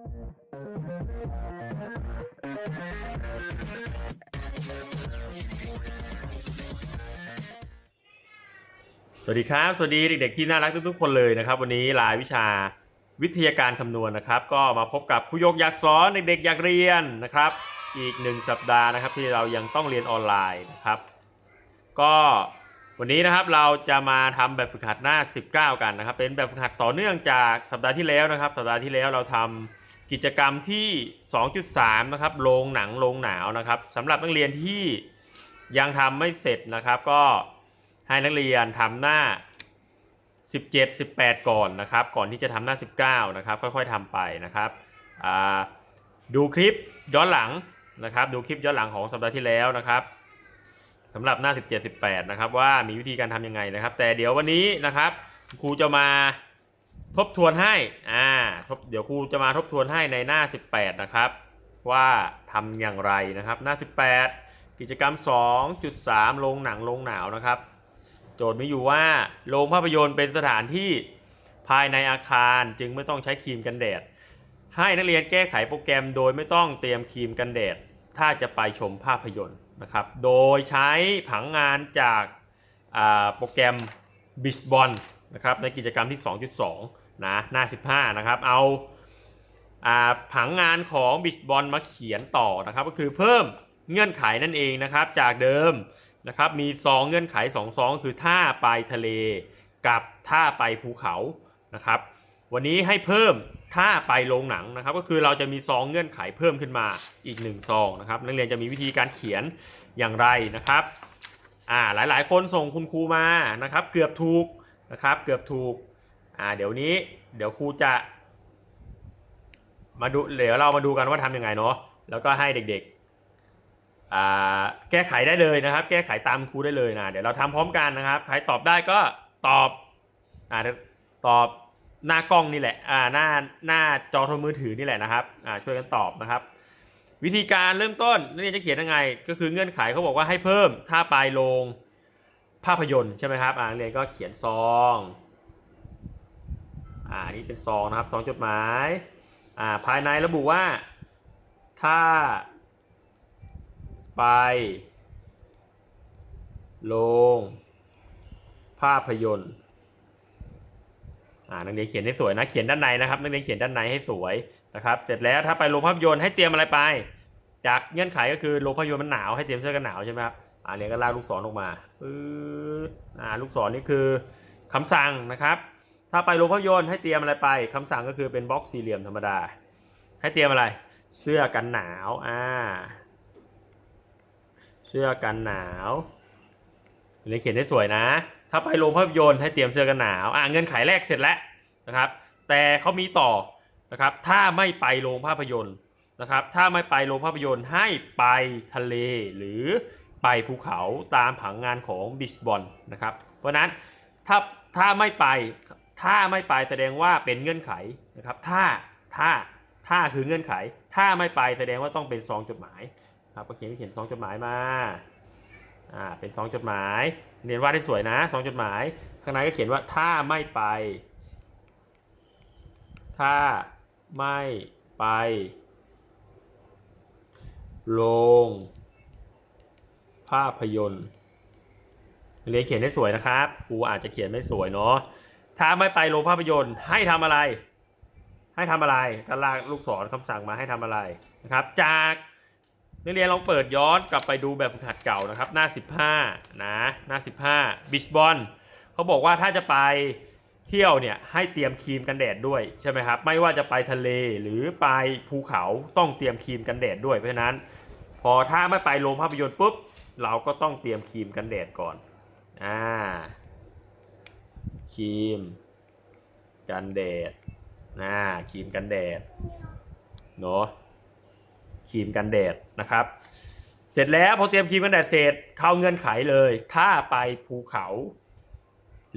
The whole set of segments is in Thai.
สวัสดีครับ สวัสดีเด็กๆที่น่ารักทุกๆคนเลยนะครับ วันนี้รายวิชาวิทยาการคำนวณนะครับ ก็มาพบกับครูโยกอยากสอนเด็กๆอยากเรียนนะครับ อีกหนึ่งสัปดาห์นะครับ ที่เรายังต้องเรียนออนไลน์นะครับ ก็วันนี้นะครับเราจะมาทำแบบฝึกหัดหน้า 19 กันนะครับ เป็นแบบฝึกหัดต่อเนื่องจากสัปดาห์ที่แล้วนะครับ สัปดาห์ที่แล้วเราทำ กิจกรรมที่ 2.3 นะครับโรงหนังโรงหนาวนะครับสำหรับนักเรียนที่ยังทำไม่เสร็จนะครับ ก็ให้นักเรียนทำหน้า 17 18 ก่อนนะครับ ก่อนที่จะทำหน้า 19 นะครับ ค่อยๆทำไปนะครับอ่าดูคลิปย้อนหลังนะครับ ดูคลิปย้อนหลังของสัปดาห์ที่แล้วนะครับสำหรับหน้า 17 18 นะครับ ว่ามีวิธีการทำยังไงนะครับ แต่เดี๋ยววันนี้นะครับครูจะมา ทบทวนให้อ่าทบเดี๋ยวครูจะมาทบทวนให้ในหน้า 18 นะครับ ว่าทำอย่างไรนะครับ หน้า 18 กิจกรรม 2.3 โรงหนังโรงหนาวนะครับ โจทย์มีอยู่ว่าโรงภาพยนตร์เป็นสถานที่ภายในอาคารจึงไม่ต้องใช้ครีมกันแดด ให้นักเรียนแก้ไขโปรแกรมโดยไม่ต้องเตรียมครีมกันแดด ถ้าจะไปชมภาพยนตร์นะครับ โดยใช้ผังงานจากโปรแกรม b i s b o n นะครับในกิจกรรมที่ 2.2 นะหน้า 15 นะครับ เอาผังงานของ b i s b o n มาเขียนต่อนะครับ ก็คือเพิ่มเงื่อนไขนั่นเองนะครับ จากเดิมนะครับมีซองเงื่อนไข2ซองคือท่าไปทะเลกับท่าไปภูเขานะครับ วันนี้ให้เพิ่มท่าไปโรงหนังนะครับ ก็คือเราจะมีซองเงื่อนไขเพิ่มขึ้นมาอีก1ซองนะครับนักเรียนจะมีวิธีการเขียนอย่างไรนะครับอ่าหลายๆ คนส่งคุณครูมานะครับ เกือบถูก นะครับ เกือบถูกอ่าเดี๋ยวนี้เดี๋ยวครูจะมาดูเดี๋ยวเรามาดูกันว่าทำยังไงเนาะแล้วก็ให้เด็กๆอ่าแก้ไขได้เลยนะครับ แก้ไขตามครูได้เลยนะเดี๋ยวเราทำพร้อมกันนะครับ ใครตอบได้ก็ตอบอ่าตอบหน้ากล้องนี่แหละอ่าหน้าหน้าจอโทรมือถือนี่แหละนะครับอ่าช่วยกันตอบนะครับ วิธีการเริ่มต้นนักเรียนจะเขียนยังไง ก็คือเงื่อนไขเขาบอกว่าให้เพิ่มถ้าปลายลง ภาพยนตร์ใช่ไหมครับอ่านักเรียนก็เขียนซองอ่าอันนี้เป็นซองนะครับซองจดหมายอ่าภายในระบุว่าถ้าไปโรงภาพยนตร์อ่านักเรียนเขียนให้สวยนะเขียนด้านในนะครับนักเรียนเขียนด้านในให้สวยนะครับ เสร็จแล้วถ้าไปโรงภาพยนตร์ให้เตรียมอะไรไป จากเงื่อนไขก็คือโรงภาพยนตร์มันหนาวให้เตรียมเสื้อกันหนาวใช่ไหมครับ อ่าเรียนก็ลากลูกศรออกมาปื๊ดอ่าลูกศรนี่คือคำสั่งนะครับ ถ้าไปโรงภาพยนตร์ให้เตรียมอะไรไปคำสั่งก็คือเป็นบล็อกสี่เหลี่ยมธรรมดา ให้เตรียมอะไร เสื้อกันหนาวอ่าเสื้อกันหนาวเรียเขียนได้สวยนะ ถ้าไปโรงภาพยนตร์ให้เตรียมเสื้อกันหนาวอ่าเงื่อนไขแรกเสร็จแล้วนะครับ แต่เขามีต่อนะครับ ถ้าไม่ไปโรงภาพยนตร์นะครับ ถ้าไม่ไปโรงภาพยนตร์ให้ไปทะเลหรือ ไปภูเขาตามผังงานของบิชบอลนะครับ เพราะนั้นถ้าถ้าไม่ไปถ้าไม่ไปแสดงว่าเป็นเงื่อนไขนะครับ ถ้าถ้าถ้าคือเงื่อนไข ถ้าไม่ไปแสดงว่าต้องเป็นซองจดหมายครับก็เขียนเขียนซองจดหมายมาอ่าเป็นซองจดหมายเรียนวาดได้สวยนะซองจดหมาย ข้างในก็เขียนว่าถ้าไม่ไป ถ้าไม่ไปโรง ภาพยนตร์เรียนเขียนได้สวยนะครับครูอาจจะเขียนไม่สวยเนาะถ้าไม่ไปโรงภาพยนตร์ให้ทำอะไร ให้ทำอะไรก็ลากลูกศรคำสั่งมาให้ทำอะไรนะครับ จากนักเรียนลองเปิดย้อนกลับไปดูแบบฝึกหัดเก่านะครับ หน้า 15 นะหน้า 15บิชบอลเขาบอกว่าถ้าจะไปเที่ยวเนี่ยให้เตรียมครีมกันแดดด้วยใช่ไหมครับไม่ว่าจะไปทะเลหรือไปภูเขาต้องเตรียมครีมกันแดดด้วยเพราะฉะนั้น พอถ้าไม่ไปโรงภาพยนตร์ปุ๊บ เราก็ต้องเตรียมครีมกันแดดก่อน อ่า ครีม กันแดดอ่าครีมกันแดด เนาะครีมกันแดดนะครับ เสร็จแล้วพอเตรียมครีมกันแดดเสร็จ เข้าเงื่อนไขเลย ถ้าไปภูเขา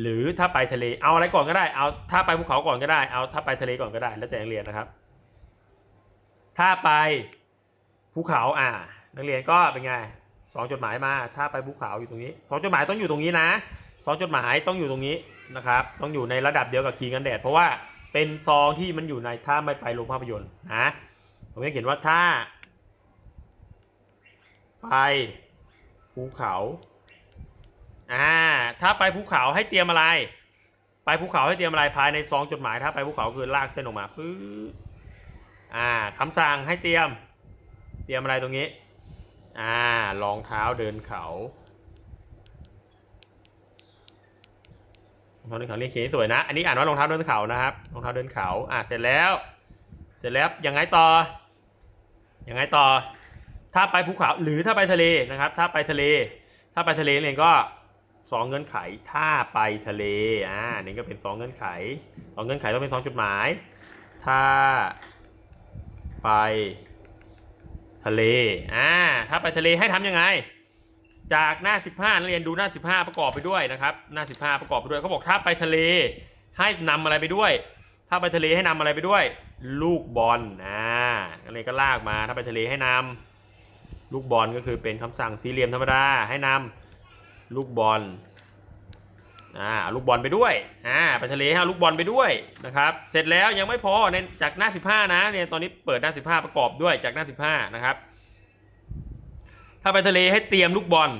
หรือถ้าไปทะเล เอาอะไรก่อนก็ได้ เอาถ้าไปภูเขาก่อนก็ได้ เอาถ้าไปทะเลก่อนก็ได้ แล้วแต่นักเรียนนะครับ ถ้าไป ภูเขาอ่า นักเรียนก็เป็นไงสองจดหมายมา ถ้าไปภูเขาอยู่ตรงนี้สองจดหมายต้องอยู่ตรงนี้นะสองจดหมายต้องอยู่ตรงนี้นะครับ ต้องอยู่ในระดับเดียวกับครีมกันแดด เพราะว่าเป็นซองที่มันอยู่ในถ้าไม่ไปโรงภาพยนตร์นะผมจะเขียนว่าถ้า ไปภูเขาอ่าถ้าไปภูเขาให้เตรียมอะไร ไปภูเขาให้เตรียมอะไรภายในซองจดหมาย ถ้าไปภูเขาคือลากเส้นออกมาปึ๊บอ่าคำสั่งให้เตรียม เตรียมอะไรตรงนี้ อ่ารองเท้าเดินเขารองเท้าเดินเขาเรียกเขียนสวยนะ อันนี้อ่านว่ารองเท้าเดินเขานะครับ รองเท้าเดินเขา อ่าเสร็จแล้ว เสร็จแล้วยังไงต่อ ยังไงต่อ ถ้าไปภูเขาหรือถ้าไปทะเลนะครับ ถ้าไปทะเล ถ้าไปทะเลเนี่ยก็สองเงื่อนไข ถ้าไปทะเล อ่า นี่ก็เป็นสองเงื่อนไขสองเงื่อนไขต้องเป็นสองจุดหมาย ถ้าไป ทะเล อ่า ถ้าไปทะเลให้ทำยังไง จากหน้า 15นักเรียนดูหน้า 15 ประกอบไปด้วยนะครับ หน้า 15 ประกอบไปด้วยเขาบอกถ้าไปทะเลให้นำอะไรไปด้วย ถ้าไปทะเลให้นำอะไรไปด้วย ลูกบอล อ่านักเรียนก็ลากมา ถ้าไปทะเลให้นำลูกบอลก็คือเป็นคำสั่งสี่เหลี่ยมธรรมดาให้นำลูกบอล อ่าลูกบอลไปด้วยอ่าไปทะเลห้เอาลูกบอลไปด้วยนะครับเสร็จแล้วยังไม่พอในจากหน้า 15 นะเนี่ยตอนนี้เปิดหน้า 15 ประกอบด้วยจากหน้า 15 นะครับ ถ้าไปทะเลให้เตรียมลูกบอล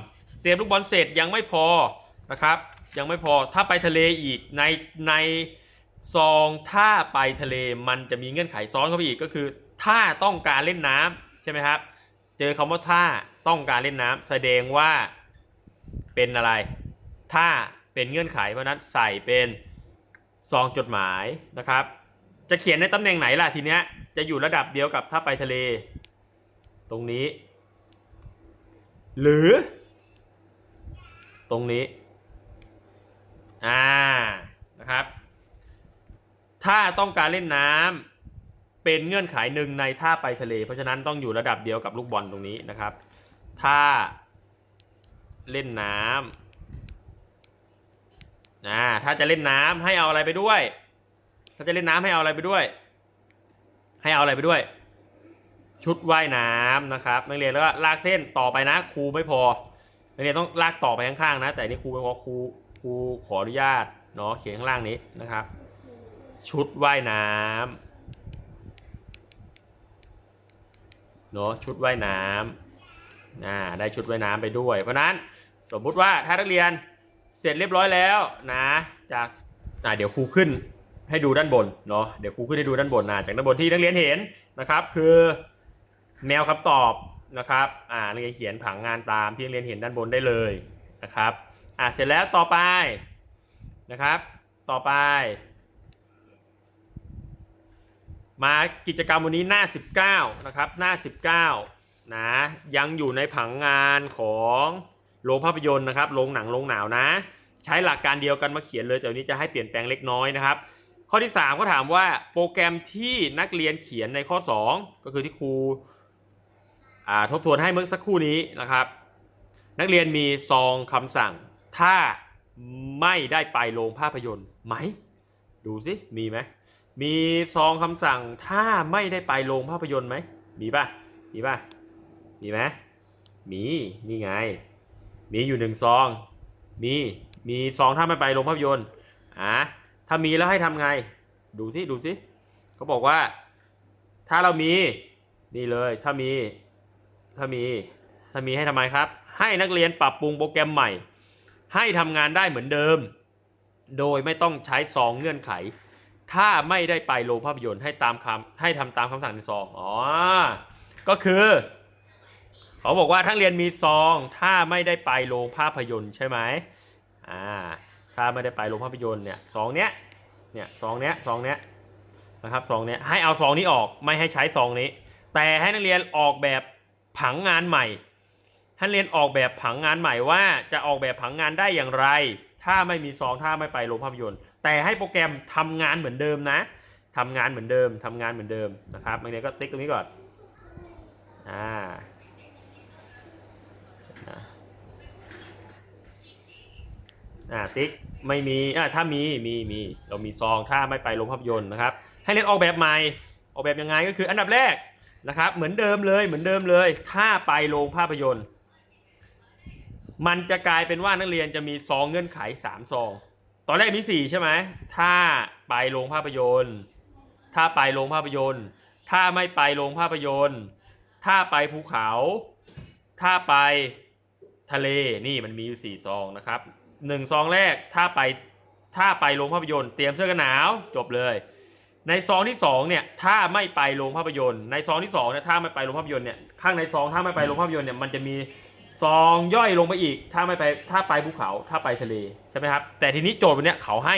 เตรียมลูกบอลเสร็จยังไม่พอนะครับ ยังไม่พอถ้าไปทะเลอีกในในซองถ้าไปทะเลมันจะมีเงื่อนไขซ้อนเข้าไปอีกก็คือ ถ้าต้องการเล่นน้ำใช่ไหมครับ เจอคำว่าถ้าต้องการเล่นน้ำแสดงว่าเป็นอะไร ถ้า เป็นเงื่อนไขเพราะนั้นใส่เป็นซองจดหมายนะครับ จะเขียนในตำแหน่งไหนล่ะทีเนี้ยจะอยู่ระดับเดียวกับถ้าไปทะเล ตรงนี้ หรือ ตรงนี้อ่านะครับ ถ้าต้องการเล่นน้ำเป็นเงื่อนไขหนึ่งในท่าไปทะเล เพราะฉะนั้นต้องอยู่ระดับเดียวกับลูกบอลตรงนี้นะครับ ถ้าเล่นน้ำ อ่าถ้าจะเล่นน้ำให้เอาอะไรไปด้วย ถ้าจะเล่นน้ำให้เอาอะไรไปด้วย ให้เอาอะไรไปด้วย ชุดว่ายน้ำนะครับนักเรียนแล้วก็ลากเส้นต่อไปนะครูไม่พอนักเรียนต้องลากต่อไปข้างๆนะ แต่นี่ครูไม่พอครูครูขออนุญาตเนาะเขียนข้างล่างนี้นะครับ ชุดว่ายน้ำเนาะชุดว่ายน้ำอ่าได้ชุดว่ายน้ำไปด้วย เพราะฉะนั้นสมมุติว่าถ้านักเรียน เสร็จเรียบร้อยแล้วนะ จากอ่าเดี๋ยวครูขึ้นให้ดูด้านบนเนาะเดี๋ยวครูขึ้นให้ดูด้านบนนะจากด้านบนที่นักเรียนเห็นนะครับ คือแนวคำตอบนะครับอ่านักเรียนเขียนผังงานตามที่นักเรียนเห็นด้านบนได้เลยนะครับอ่าเสร็จแล้วต่อไปนะครับ ต่อไป มากิจกรรมวันนี้หน้า 19นะครับหน้า 19นะยังอยู่ในผังงานของ โรงภาพยนตร์นะครับโรงหนังโรงหนาวนะ ใช้หลักการเดียวกันมาเขียนเลยแต่วันนี้จะให้เปลี่ยนแปลงเล็กน้อยนะครับ ข้อที่3ก็ถามว่าโปรแกรมที่นักเรียนเขียนในข้อ 2 ก็คือที่ครูทบทวนให้เมื่อสักครู่นี้นะครับ นักเรียนมีซองคำสั่ง ถ้าไม่ได้ไปโรงภาพยนตร์ไหม ดูสิมีไหมมีซองคำสั่งถ้าไม่ได้ไปโรงภาพยนตร์ไหมมีป่ะมีป่ะมีไหมมีนี่ไง มีอยู่หนึ่งซอง มีมีซองถ้าไม่ไปโรงภาพยนตร์อะถ้ามีแล้วให้ทำไง ดูสิดูสิเขาบอกว่า ถ้าเรามี นี่เลย ถ้ามี ถ้ามี ถ้ามีให้ทำไมครับ ให้นักเรียนปรับปรุงโปรแกรมใหม่ ให้ทำงานได้เหมือนเดิม โดยไม่ต้องใช้ซองเงื่อนไข ถ้าไม่ได้ไปโรงภาพยนตร์ให้ตามคำให้ทำตามคำสั่งในซองอ๋อก็คือ เขาบอกว่าทั้งเรียนมีซอง ถ้าไม่ได้ไปโรงภาพยนตร์ใช่ไหมอ่า ถ้าไม่ได้ไปโรงภาพยนตร์เนี่ยซองเนี้ย เนี่ยซองเนี้ยซองเนี้ยนะครับซองเนี้ยให้เอาซองนี้ออกไม่ให้ใช้ซองนี้ แต่ให้นักเรียนออกแบบผังงานใหม่ให้นักเรียนออกแบบผังงานใหม่ว่าจะออกแบบผังงานได้อย่างไร ถ้าไม่มีซองถ้าไม่ไปโรงภาพยนตร์ แต่ให้โปรแกรมทำงานเหมือนเดิมนะทำงานเหมือนเดิมทำงานเหมือนเดิมนะครับนักเรียนก็ติ๊กตรงนี้ก่อนอ่า อ่าติ๊กไม่มีอ่าถ้ามีมีมีเรามีซองถ้าไม่ไปโรงภาพยนตร์นะครับ ให้เรียนออกแบบใหม่ออกแบบยังไงก็คืออันดับแรกนะครับ เหมือนเดิมเลยเหมือนเดิมเลย ถ้าไปโรงภาพยนตร์ มันจะกลายเป็นว่านักเรียนจะมีซองเงื่อนไข3ซอง ตอนแรกมีสี่ใช่ไหมถ้าไปโรงภาพยนตร์ ถ้าไปโรงภาพยนตร์ ถ้าไม่ไปโรงภาพยนตร์ ถ้าไปภูเขา ถ้าไปทะเลนี่มันมีอยู่สี่ซองนะครับ หนึ่งซองแรกถ้าไปถ้าไปโรงภาพยนตร์เตรียมเสื้อกันหนาวจบเลย ในซองที่สองเนี่ยถ้าไม่ไปโรงภาพยนตร์ ในซองที่สองเนี่ยถ้าไม่ไปโรงภาพยนตร์เนี่ยข้างในซองถ้าไม่ไปโรงภาพยนตร์เนี่ยมันจะมีซองย่อยลงไปอีก ถ้าไม่ไปถ้าไปภูเขาถ้าไปทะเลใช่ไหมครับแต่ทีนี้โจทย์วันเนี้ยเขาให้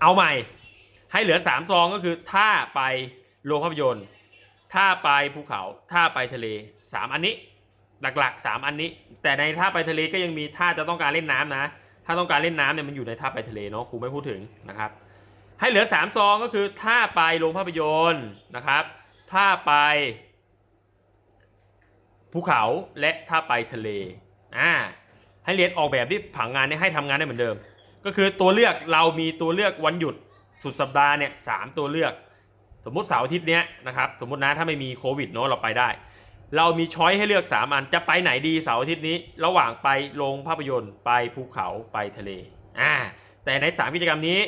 เอาใหม่ ให้เหลือสามซองก็คือถ้าไปโรงภาพยนตร์ ถ้าไปภูเขาถ้าไปทะเลสามอันนี้ หลักๆสามอันนี้ แต่ในท่าไปทะเลก็ยังมีถ้าจะต้องการเล่นน้ำนะ ถ้าต้องการเล่นน้ำเนี่ยมันอยู่ในท่าไปทะเลเนาะครูไม่พูดถึงนะครับ ให้เหลือสามซองก็คือถ้าไปโรงภาพยนตร์นะครับถ้าไปภูเขาและถ้าไปทะเลอ่าให้เรียนออกแบบที่ผังงานเนี่ยให้ทำงานได้เหมือนเดิม ก็คือตัวเลือกเรามีตัวเลือกวันหยุดสุดสัปดาห์เนี่ยสามตัวเลือก สมมติเสาร์อาทิตย์เนี้ยนะครับสมมตินะถ้าไม่มีโควิดเนาะเราไปได้ เรามีช้อยให้เลือก 3 อัน จะไปไหนดีเสาร์อาทิตย์นี้ ระหว่างไปโรงภาพยนตร์ ไปภูเขาไปทะเล อ่า แต่ใน 3 กิจกรรมนี้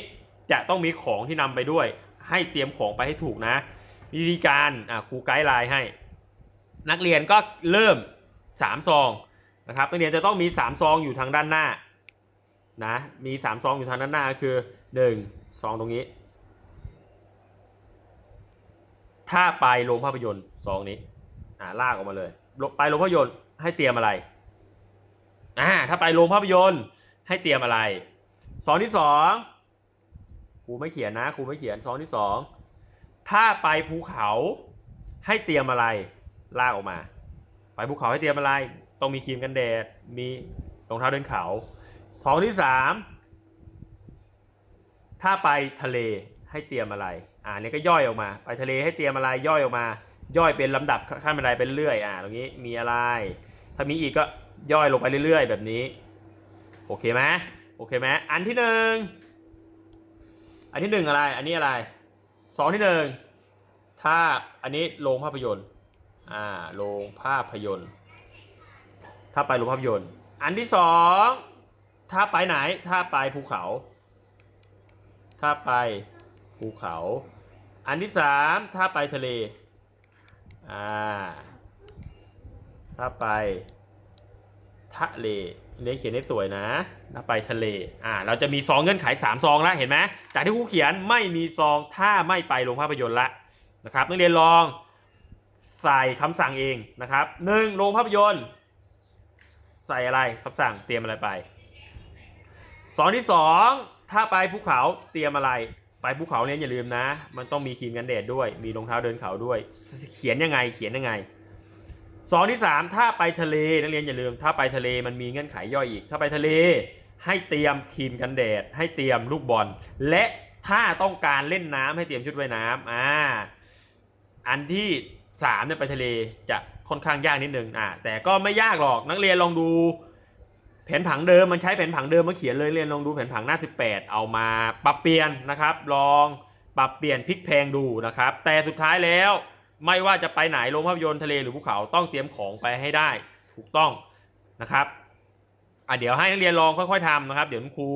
จะต้องมีของที่นำไปด้วย ให้เตรียมของไปให้ถูกนะ วิธีการอ่าครูไกด์ไลน์ให้ นักเรียนก็เริ่ม 3 ซองนะครับ นักเรียนจะต้องมี 3 ซองอยู่ทางด้านหน้านะ มี 3 ซองอยู่ทางด้านหน้าคือ 1 ซองตรงนี้ ถ้าไปโรงภาพยนตร์ซองนี้ อ่าลากออกมาเลยไปโรงภาพยนตร์ให้เตรียมอะไรอ่าถ้าไปโรงภาพยนตร์ให้เตรียมอะไรสองที่สองครูไม่เขียนนะครูไม่เขียนสองที่สองถ้าไปภูเขาให้เตรียมอะไรลากออกมา ไปภูเขาให้เตรียมอะไร ต้องมีครีมกันแดดมีรองเท้าเดินเขาสองที่สามถ้าไปทะเลให้เตรียมอะไร อ่าเนี่ยก็ย่อยออกมา ไปทะเลให้เตรียมอะไรย่อยออกมา ย่อยเป็นลำดับขั้นบันไดไปเรื่อยอ่าตรงนี้มีอะไร ถ้ามีอีกก็ย่อยลงไปเรื่อย ๆ แบบนี้ โอเคไหมโอเคไหมอันที่หนึ่งอันที่หนึ่งอะไร อันนี้อะไรสองที่หนึ่งถ้าอันนี้โรงภาพยนตร์อ่าโรงภาพยนตร์ ถ้าไปโรงภาพยนตร์ อันที่สองถ้าไปไหน ถ้าไปภูเขา ถ้าไปภูเขา อันที่สามถ้าไปทะเล อ่า ถ้าไป ทะเลเนี่ยเขียนได้สวยนะ ถ้าไปทะเล อ่า เราจะมีซองเงื่อนไข3ซองแล้วเห็นไหมจากที่ครูเขียนไม่มีซองถ้าไม่ไปโรงภาพยนตร์ละนะครับนักเรียนลองใส่คำสั่งเองนะครับหนึ่งโรงภาพยนตร์ ใส่อะไรคำสั่งเตรียมอะไรไปซองที่สองถ้าไปภูเขาเตรียมอะไร ไปภูเขาเนี่ยอย่าลืมนะ มันต้องมีครีมกันแดดด้วย มีรองเท้าเดินเขาด้วย เขียนยังไง เขียนยังไงสองที่สามถ้าไปทะเลนักเรียนอย่าลืม ถ้าไปทะเลมันมีเงื่อนไขย่อยอีก ถ้าไปทะเล ให้เตรียมครีมกันแดด ให้เตรียมลูกบอล และถ้าต้องการเล่นน้ำให้เตรียมชุดว่ายน้ำอ่า อันที่สามเนี่ยไปทะเลจะค่อนข้างยากนิดนึงอ่าแต่ก็ไม่ยากหรอกนักเรียนลองดู แผนผังเดิมมันใช้แผนผังเดิมมาเขียนเลยเรียนลองดูแผนผังหน้า 18 เอามาปรับเปลี่ยนนะครับ ลองปรับเปลี่ยนพลิกแพงดูนะครับ แต่สุดท้ายแล้วไม่ว่าจะไปไหนโรงภาพยนตร์ทะเลหรือภูเขาต้องเตรียมของไปให้ได้ถูกต้องนะครับอะเดี๋ยวให้นักเรียนลองค่อยๆทำนะครับ เดี๋ยวคุณครู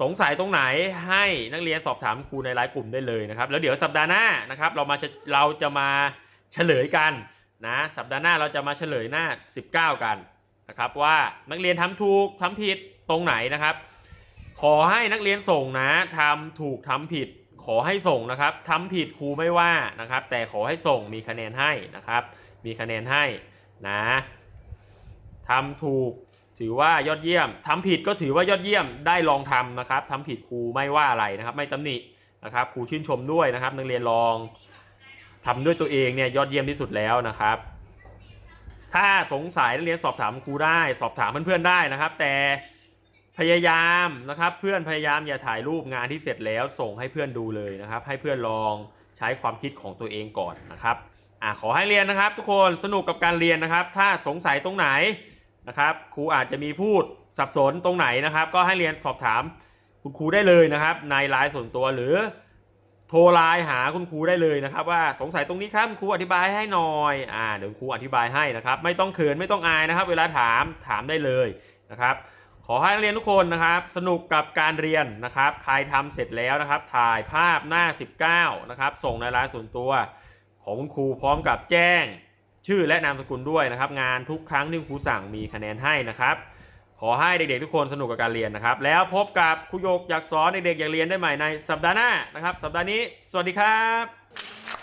สงสัยตรงไหนให้นักเรียนสอบถามครูในไลน์กลุ่มได้เลยนะครับ แล้วเดี๋ยวสัปดาห์หน้านะครับ เรามาจะเราจะมาเฉลยกันนะสัปดาห์หน้าเราจะมาเฉลยหน้า 19 กัน นะครับว่านักเรียนทำถูกทำผิดตรงไหนนะครับ ขอให้นักเรียนส่งนะทำถูกทำผิด ขอให้ส่งนะครับทำผิดครูไม่ว่านะครับ แต่ขอให้ส่งมีคะแนนให้นะครับ มีคะแนนให้นะทำถูกถือว่ายอดเยี่ยมทำผิดก็ถือว่ายอดเยี่ยมได้ลองทำนะครับทำผิดครูไม่ว่าอะไรนะครับ ไม่ตำหนินะครับครูชื่นชมด้วยนะครับ นักเรียนลองทำด้วยตัวเองเนี่ยยอดเยี่ยมที่สุดแล้วนะครับ ถ้าสงสัยเรียนสอบถามครูได้ สอบถามเพื่อนๆได้นะครับ แต่พยายามนะครับเพื่อนพยายามอย่าถ่ายรูปงานที่เสร็จแล้วส่งให้เพื่อนดูเลยนะครับ ให้เพื่อนลองใช้ความคิดของตัวเองก่อนนะครับอ่าขอให้เรียนนะครับ ทุกคนสนุกกับการเรียนนะครับ ถ้าสงสัยตรงไหนนะครับครูอาจจะมีพูดสับสนตรงไหนนะครับ ก็ให้เรียนสอบถามคุณครูได้เลยนะครับ ในไลน์ส่วนตัวหรือ โทรไลน์หาคุณครูได้เลยนะครับ ว่าสงสัยตรงนี้ครับคุณครูอธิบายให้หน่อยอ่าเดี๋ยวครูอธิบายให้นะครับ ไม่ต้องเขินไม่ต้องอายนะครับ เวลาถามถามได้เลยนะครับ ขอให้นักเรียนทุกคนนะครับ สนุกกับการเรียนนะครับ ใครทำเสร็จแล้วนะครับ ถ่ายภาพหน้า 19นะครับส่งในไลน์ส่วนตัว ของคุณครูพร้อมกับแจ้ง ชื่อและนามสกุลด้วยนะครับ งานทุกครั้งที่ครูสั่งมีคะแนนให้นะครับ ขอให้เด็กๆทุกคนสนุกกับการเรียนนะครับ แล้วพบกับครูโยกอยากสอนเด็กๆอยากเรียนได้ใหม่ในสัปดาห์หน้านะครับ สัปดาห์นี้ สวัสดีครับ